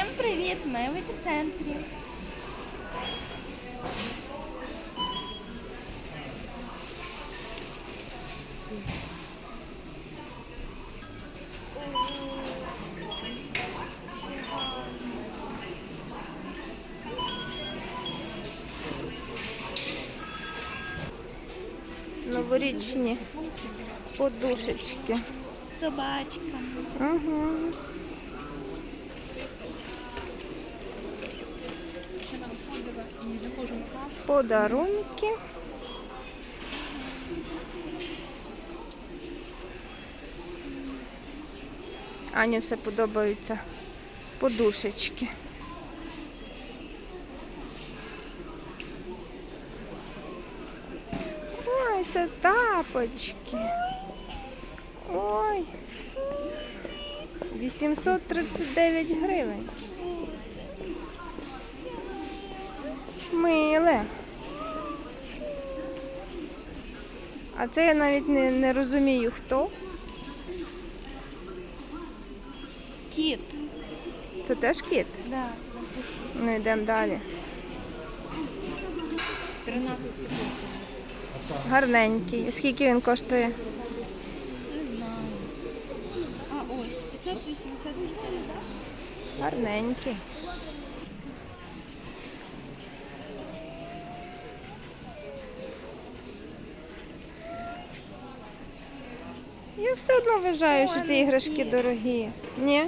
Всім привіт! Ми в епіцентрі. Новорічні подушечки. Собачка. Угу. Подарунки. Ані все подобаються подушечки. Ой, це тапочки. Ой. 839 гривень. Миле. А це я навіть не, не розумію хто. Кіт. Це теж кіт. Да. Ну йдемо далі. 13 Гарненький. Скільки він коштує? Не знаю. А ось 584, да? Гарненький. Все одно вважаю, що ці іграшки дорогі. Ні?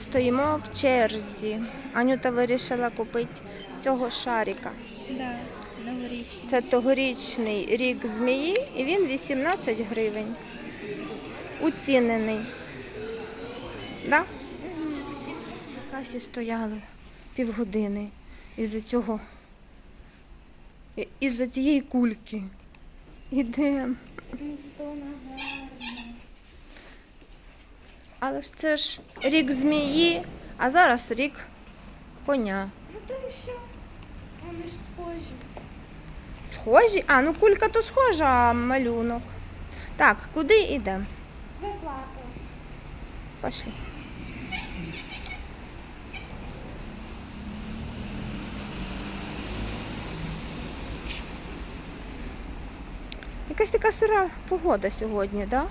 Стоїмо в черзі. Анюта вирішила купити цього шарика. Да, новорічний. Це тогорічний рік змії і він 18 гривень. Уцінений. Да? На касі стояли півгодини із-за цього. Із-за цієї кульки. Ідемо. Але ж це ж рік змії, а зараз рік коня. Ну то і що? Вони ж схожі. Схожі? А, ну кулька то схожа, а малюнок. Так, куди йдемо? Виплата. Пошли. Якась така сира погода сьогодні, да?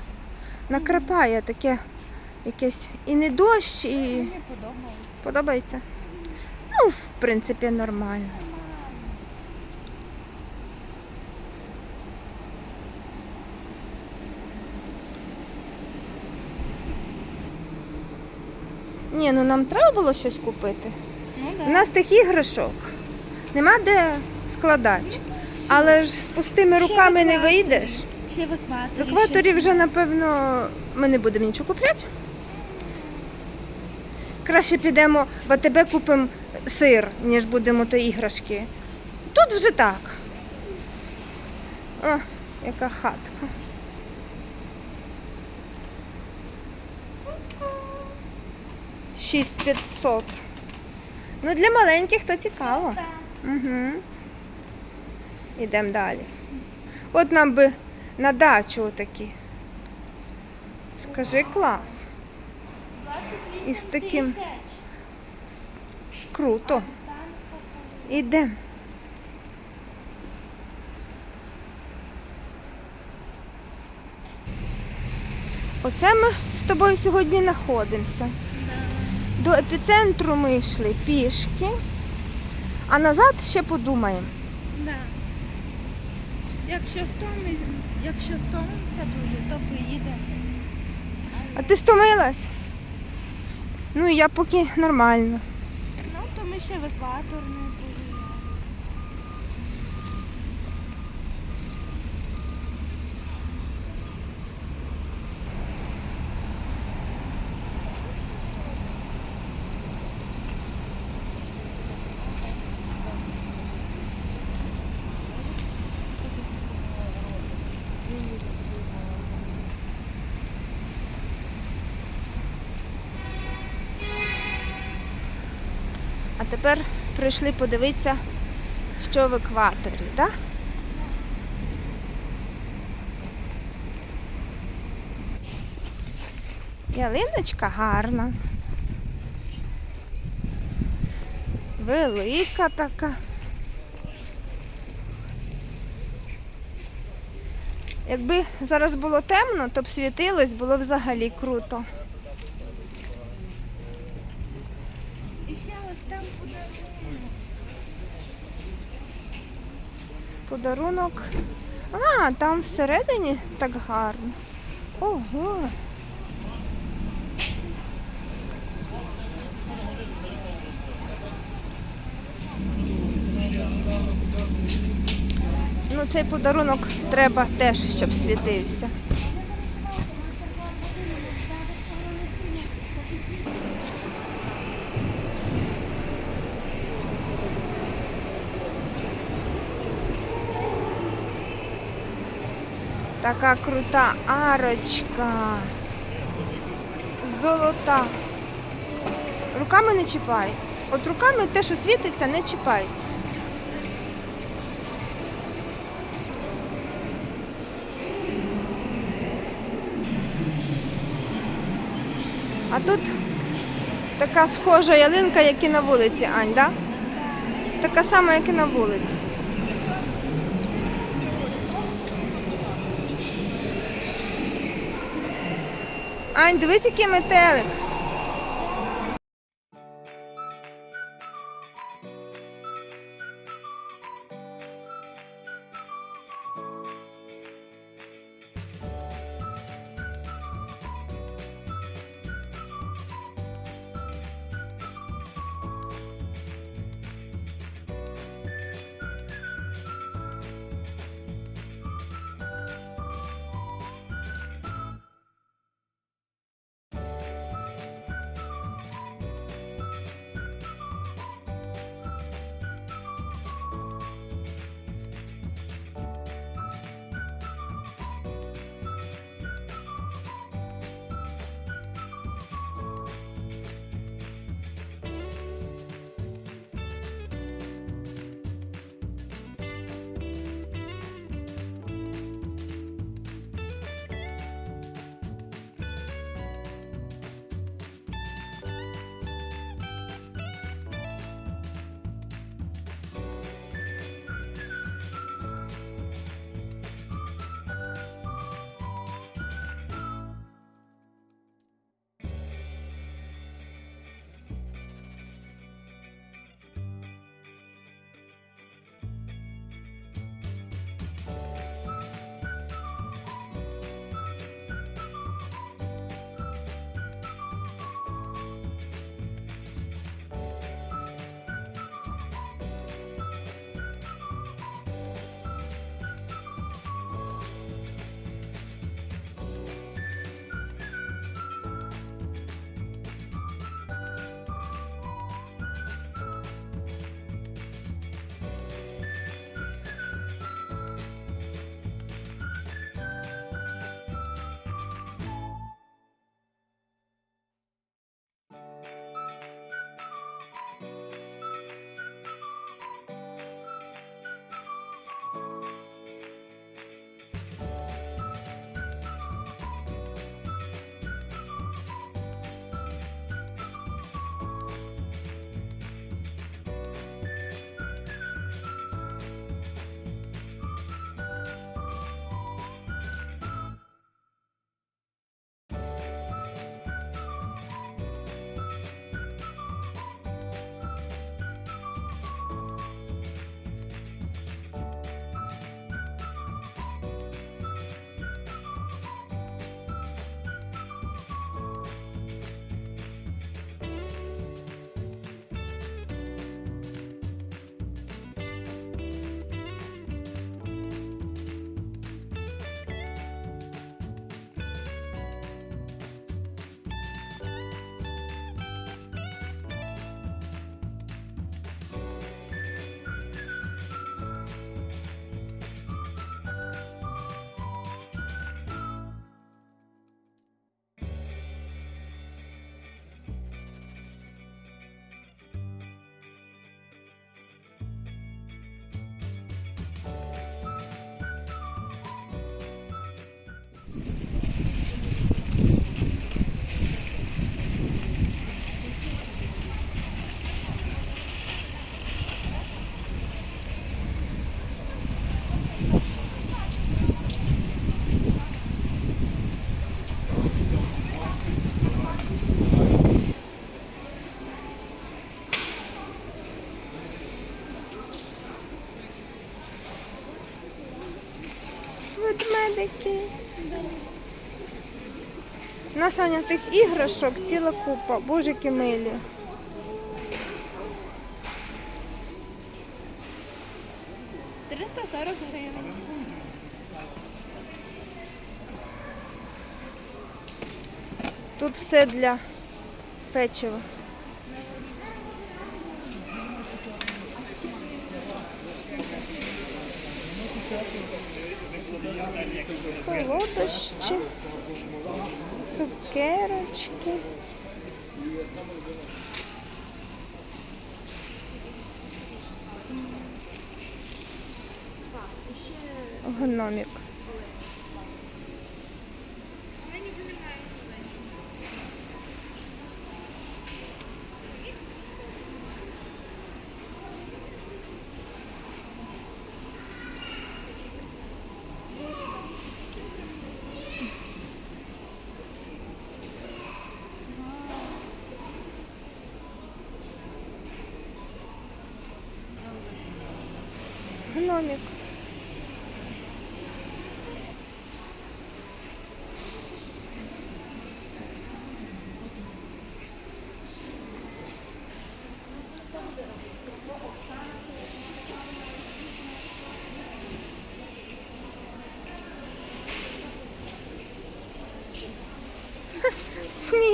Накрапає таке якесь і не дощ, і Мені подобається. подобається. Ну, в принципі, нормально. Ні, ну нам треба було щось купити. Ну У нас тих іграшок нема де складати. Але ж з пустими Ще руками не екваторі. вийдеш. Ще в екваторі. В екваторі щось. вже, напевно, ми не будемо нічого купляти. Краще підемо в АТБ купимо сир, ніж будемо то іграшки. Тут вже так. О, яка хатка. Шість п'ятсот. Ну, для маленьких то цікаво. Угу. Ідемо далі. От нам би на дачу отакі. Скажи клас. 28 Із таким круто. Ідемо. Оце ми з тобою сьогодні знаходимося. До епіцентру ми йшли пішки, а назад ще подумаємо. Да. Якщо стомимося дуже, то поїдемо. А ти стомилась? Ну і я поки нормально. Ну, то ми ще в екватор не були. А тепер прийшли подивитися, що в екваторі, так? Ялиночка гарна. Велика така. Якби зараз було темно, то б світилось, було взагалі круто. І ще ось там подарунок. А, там всередині так гарно. Ого. Ну, цей подарунок треба теж, щоб світився. Така крута арочка. Золота. Руками не чіпай. От руками те, що світиться, не чіпай. А тут така схожа ялинка, як і на вулиці, Ань, да? Така сама, як і на вулиці. Ань, дивись, який метелик. Нас Аня тих іграшок ціла купа. Божики милі. – 340 гривень. Тут все для печива. Солодощі, цукерочки. Гномик.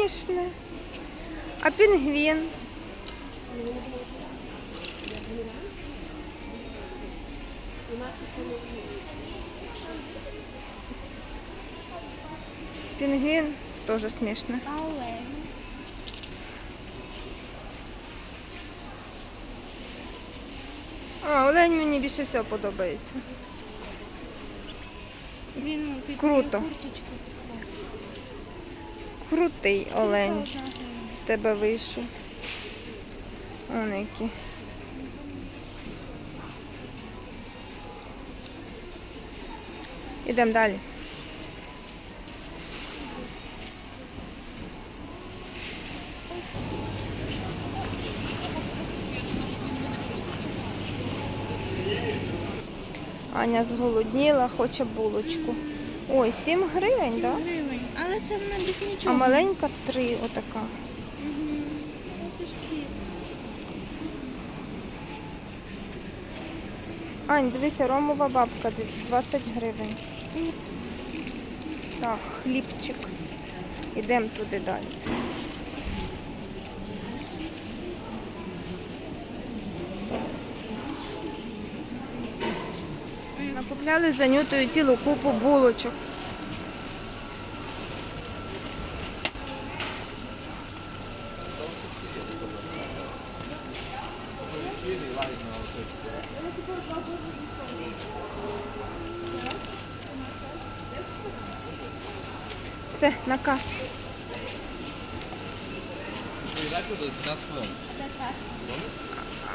Смішне. А пінгвін? Пінгвін теж смішне. Але А, олень мені більше всього подобається. він Круто. курточку. Крутий олень з тебе вийшов. Он які. Ідемо далі. Аня зголодніла, хоче булочку. Ой, 7 гривень, так? Да? Це вона без А маленька 3 отака. Це ж. Ань, дивися, ромова бабка, дивись, 20 гривень. Так, хлібчик. Ідемо туди далі. Накупляли за нютою цілу купу булочок. Все, на касу.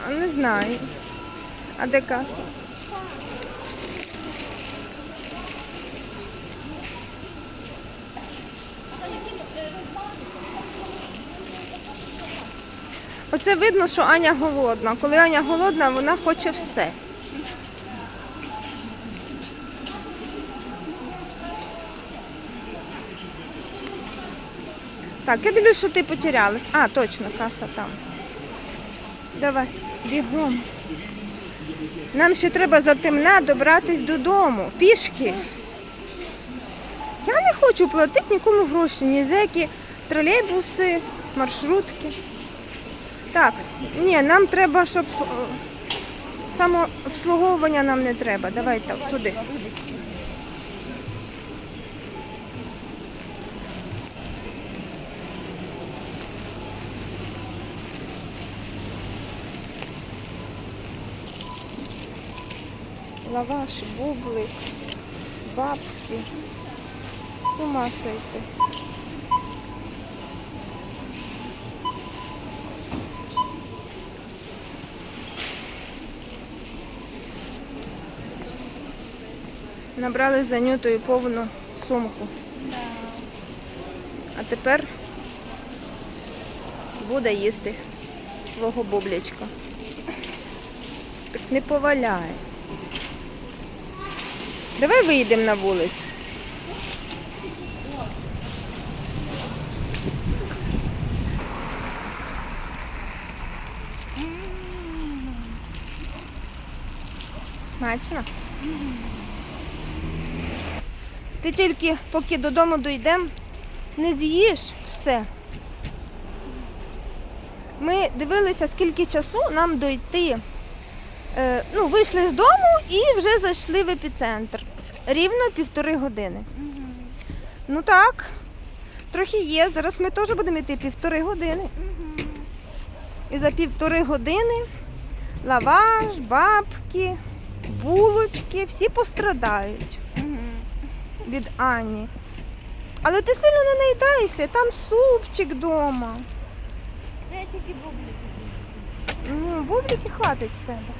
А, Не знаю. А каса? Оце видно, що Аня голодна. Коли Аня голодна, вона хоче все. Так, я дивлюсь, що ти потерялась. А, точно, каса там. Давай, бігом. Нам ще треба затемна добратись додому. Пішки. Я не хочу платити нікому гроші, ні за які тролейбуси, маршрутки. Так, ні, нам треба, щоб е, самообслуговування нам не треба. Давай так, туди. Лаваш, бублик, бабки. З сойти. Набрали за нютою повну сумку. А тепер буде їсти свого бублячка. Не поваляй. Давай вийдемо на вулицю. Смачно? Ти тільки поки додому дійдемо, не з'їш все. Ми дивилися, скільки часу нам дойти. Е, ну, Вийшли з дому і вже зайшли в епіцентр. Рівно півтори години. Ну так, трохи є. Зараз ми теж будемо йти півтори години. І за півтори години лаваш, бабки, булочки, всі пострадають від Ані. Але ти сильно не наїдайся, там супчик вдома. Я тільки бублики. Ну, бублики хватить з тебе.